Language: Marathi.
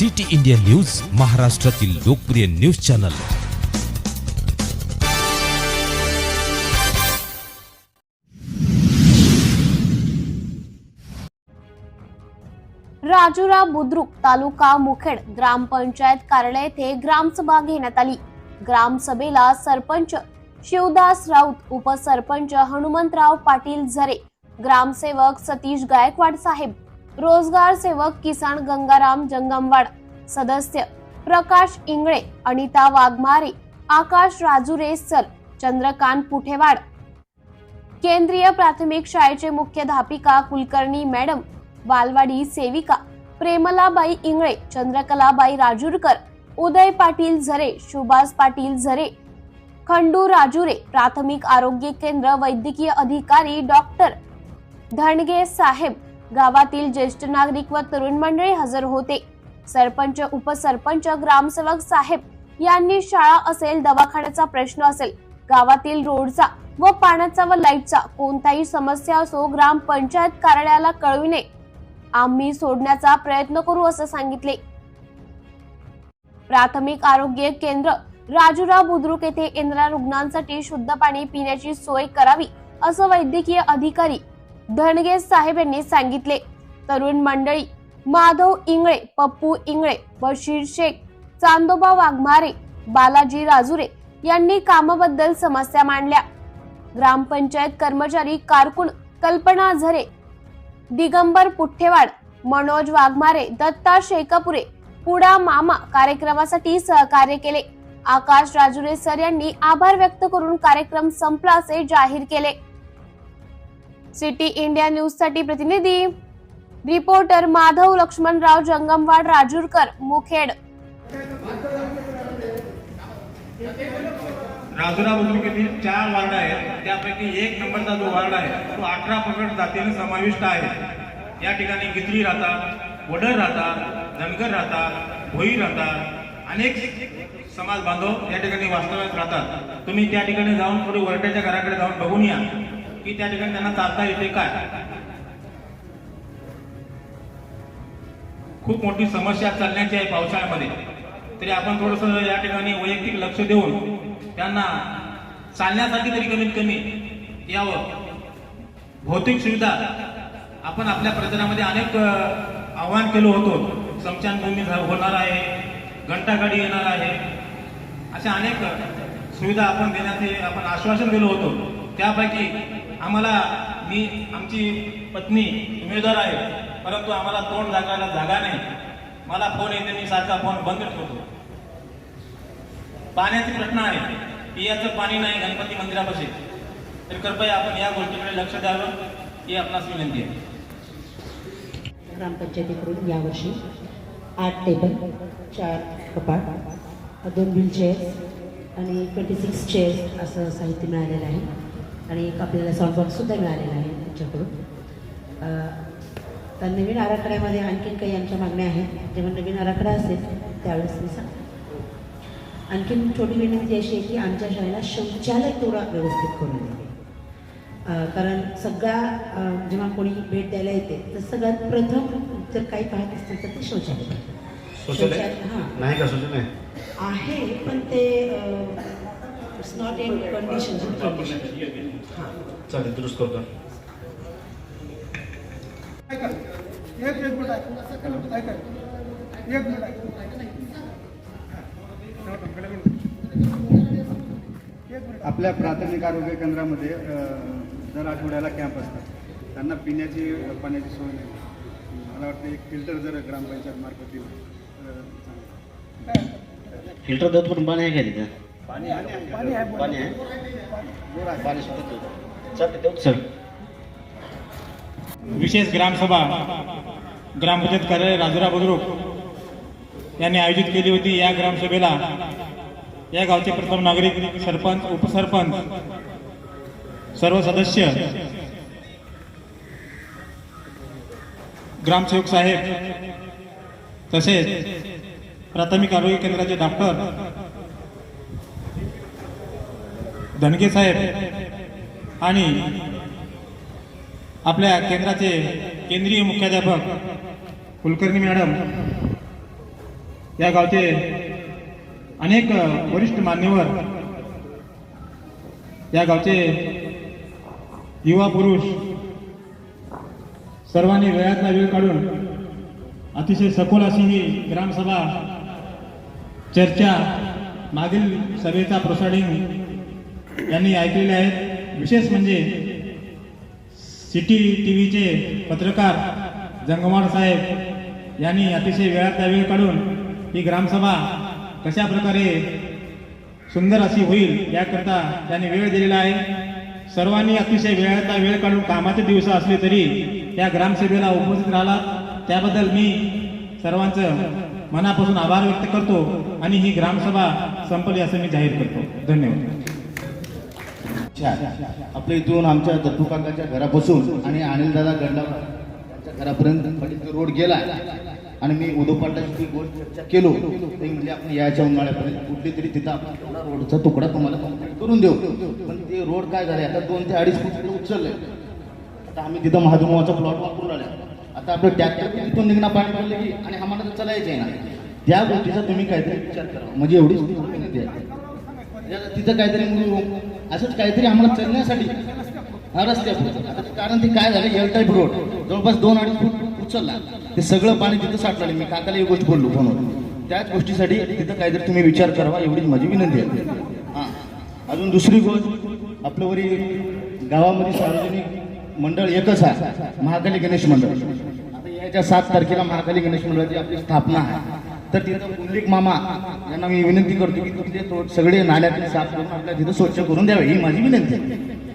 सिटी इंडिया न्यूज महाराष्ट्रातील लोकप्रिय न्यूज चॅनल. राजुरा बुद्रुक तालुका मुखेड ग्रामपंचायत कार्यालय येथे ग्रामसभा घेण्यात आली. ग्रामसभेला सरपंच शिवदास राऊत उपसरपंच हनुमंतराव पाटील झरे ग्रामसेवक सतीश गायकवाड साहेब रोजगार सेवक किसान गंगाराम जंगमवाड सदस्य प्रकाश इंगळे अनिता वाघमारे आकाश राजुरे सर चंद्रकांत पुठेवाड. केंद्रीय प्राथमिक शाळेचे मुख्याध्यापिका कुलकर्णी मॅडम बालवाडी सेविका प्रेमलाबाई इंगळे चंद्रकलाबाई राजूरकर उदय पाटील झरे सुभाष पाटील झरे खंडू राजुरे प्राथमिक आरोग्य केंद्र वैद्यकीय अधिकारी डॉक्टर धणगे साहेब गावातील ज्येष्ठ नागरिक व तरुण मंडळी हजर होते. सरपंच उपसरपंच ग्रामसेवक साहेब यांनी शाळा असेल दवाखान्याचा प्रश्न असेल गावातील रोडचा व पाण्याचा व लाईटचा कोणताही समस्या असो ग्रामपंचायत कार्यालयाला कळविणे आम्ही सोडण्याचा प्रयत्न करू असं सांगितले. प्राथमिक आरोग्य केंद्र राजुरा बुद्रुक येथे येणाऱ्या रुग्णांसाठी शुद्ध पाणी पिण्याची सोय करावी असं वैद्यकीय अधिकारी धनगे साहेब यांनी सांगितले. तरुण मंडळी माधव इंगळे पप्पू इंगळे बशीर शेख चांदोबा वाघमारे बालाजी राजुरे यांनी कामाबद्दल समस्या मांडल्या. ग्रामपंचायत कर्मचारी कारकून कल्पना झरे दिगंबर पुठ्ठेवाड मनोज वाघमारे दत्ता शेकापुरे पुडा मामा कार्यक्रमासाठी सहकार्य केले. आकाश राजुरे सर यांनी आभार व्यक्त करून कार्यक्रम संपला असे जाहीर केले. सिटी इंडिया न्यूजसाठी प्रतिनिधी रिपोर्टर माधव लक्ष्मणराव जंगमवाड राजूरकर मुखेड. राजुरा बुद्रुक येथील चार वार्ड आहेत त्यापैकी एक नंबरचा जो वार्ड आहे तो अठरा पगड जातीने समाविष्ट आहे. या ठिकाणी गितली राहतात वडर राहतात धनगर राहतात भोई राहतात अनेक समाज बांधव या ठिकाणी वास्तव्यात राहतात. तुम्ही त्या ठिकाणी जाऊन थोडी वरट्याच्या घराकडे जाऊन बघून या. की त्या ठिकाणी त्यांना चालता येते काय? खूप मोठी समस्या चालण्याची आहे पावसाळ्यामध्ये. तरी आपण थोडस या ठिकाणी वैयक्तिक लक्ष देऊन त्यांना चालण्यासाठी तरी कमीत कमी यावं. भौतिक सुविधा आपण आपल्या प्रचारामध्ये अनेक आव्हान केलं होतो. समशानभूमी होणार आहे घंटागाडी येणार आहे. अशा अनेक सुविधा आपण देण्याचे आपण आश्वासन दिलं होतो. त्यापैकी आम्हाला मी आमची पत्नी उमेदवार आहे परंतु आम्हाला तोंड दाखवायला जागा नाही. मला फोन येते मी सारखा फोन बंद ठेवतो. पाण्याचा प्रश्न आहे. पियाचं पाणी नाही गणपती मंदिरापाशी. तर कृपया आपण या गोष्टीकडे लक्ष द्यावं ही आपणास विनंती आहे. ग्रामपंचायतीकडून यावर्षी आठ टेबल चार कपाट दोन व्हीलचेअर आणि ट्वेंटी सिक्स चेअर असं साहित्य मिळालेलं आहे. आणि एक आपल्याला साऊंड बॉक्ससुद्धा मिळालेला आहे त्यांच्याकडून. तर नवीन आराखड्यामध्ये आणखीन काही आमच्या मागण्या आहेत. जेव्हा नवीन आराखडा असेल त्यावेळेस मी सांगते. आणखीन छोटी विनंती अशी आहे की आमच्या शाळेला शौचालय तेवढा व्यवस्थित करून अ, कारण सगळा जेव्हा कोणी भेट द्यायला येते तर सगळ्यात प्रथम जर काही पाहत असतील तर ते शौचालय. शौचालय? हां. नाही का शौचालय? आहे पण ते it's not in condition condition हां चालेल दुरुस्त करतो. एक एक मिनिट ऐका ऐका एक मिनिट ऐका एक मिनिट आपल्या प्राथमिक आरोग्य केंद्रामध्ये दर आठवड्याला कॅम्प असतात. त्यांना पिण्याची पाण्याची सोय नाही. मला वाटतं एक फिल्टर जर ग्रामपंचायत मार्फत दिलं. फिल्टर देत पण पाणी आहे का तिथं? पाणी आहे. पाणी आहे. पाणी सुद्धा विशेष ग्रामसभा ग्रामपंचायत कार्यालय राजुरा बुद्रुक यांनी आयोजित केली होती. या ग्रामसभेला या गावचे प्रथम नागरिक सरपंच उपसरपंच सर्व सदस्य ग्रामसेवक साहेब तसेच प्राथमिक आरोग्य केंद्राचे डॉक्टर धनगे साहेब आणि आपल्या केंद्राचे केंद्रीय मुख्याध्यापक कुलकर्णी मॅडम या गावचे अनेक वरिष्ठ मान्यवर या गावचे युवा पुरुष सर्वांनी वेळातला वेळ काढून अतिशय सखोल अशी ही ग्रामसभा चर्चा मागील सभेचा प्रोसाडिंग यांनी ऐकलेले आहेत. विशेष म्हणजे सिटी टी व्हीचे पत्रकार जंगमार साहेब यांनी अतिशय वेळातला वेळ काढून ही ग्रामसभा कशा प्रकारे सुंदर अशी होईल याकरता त्यांनी वेळ दिलेला आहे. सर्वांनी अतिशय वेळात वेळ काढून कामाचे दिवस असले तरी त्या ग्रामसभेला उपस्थित राहिला त्याबद्दल मी सर्वांचं मनापासून आभार व्यक्त करतो आणि ही ग्रामसभा संपली असं मी जाहीर करतो. धन्यवाद. आपल्या इथून आमच्या दत्तू काकाच्या घरापासून आणि अनिलदादा गंडा त्यांच्या घरापर्यंत पलीकडे रोड गेला. आणि मी उदोपाटाची गोल गोष्ट चर्चा केलो. ते म्हणजे आपण याच्या उन्हाळ्यापर्यंत कुठली तरी तिथं आपण तेवढा रोडचा तुकडा तुम्हाला करून देऊ. पण ते रोड काय झाले? आता दोन ते अडीच फूट उचलले. उचललंय आता आम्ही तिथं महाधुमाचा प्लॉट वापरून राहिले. आता आपलं टॅक्टर तिथून निघणं पाणी पडलं की आणि आम्हाला तर चालायचं आहे ना. त्या गोष्टीचा तुम्ही काहीतरी विचार करा. म्हणजे एवढीच तिथं काहीतरी असंच काहीतरी आम्हाला चलण्यासाठी हा रस्त्यावर आता कारण ते काय झालं एल टाईप रोड जवळपास दोन अडीच फूट उचलला. ते सगळं पाणी तिथं साठलं. मी काकाला एक गोष्ट बोललो फोनवर. त्याच गोष्टीसाठी तिथं काहीतरी तुम्ही विचार करावा एवढीच माझी विनंती आहे. हां. अजून दुसरी गोष्ट आपलं वरी गावामध्ये सार्वजनिक मंडळ एकच आहे महाकाली गणेश मंडळ. आता याच्या सात तारखेला महाकाली गणेश मंडळाची आपली स्थापना आहे. तर तिथं पुंडलिक मामा यांना मी विनंती करतो की तिथले तो सगळे नाल्यातील साफ करून आपल्या तिथं स्वच्छ करून द्यावे. ही माझी विनंती आहे.